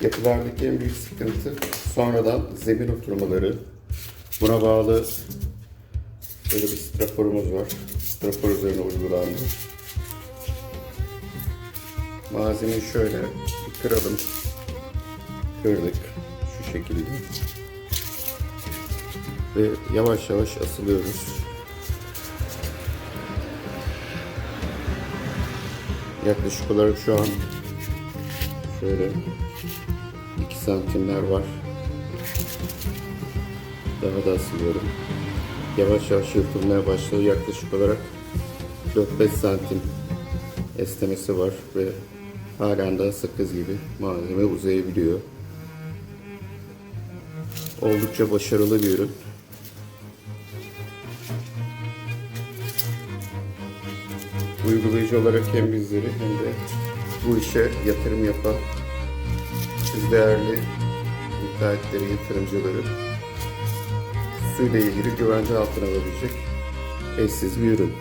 Yapılardaki en büyük sıkıntı sonradan zemin oturmaları. Buna bağlı böyle bir straforumuz var. Strafor üzerine uygulandı. Malzemeyi şöyle bir kıralım. Kırdık şu şekilde. Ve yavaş yavaş asılıyoruz. Yaklaşık olarak şu an şöyle 2 santimler var. Daha da asılıyorum. Yavaş yavaş yırtılmaya başladı. Yaklaşık olarak 4-5 santim esnemesi var ve halen daha sakız gibi malzeme uzayabiliyor. Oldukça başarılı bir ürün. Uygulayıcı olarak hem bizleri hem de bu işe yatırım yapan siz değerli müteahhitleri, yatırımcıları suyla ilgili güvence altına alabilecek eşsiz bir ürün.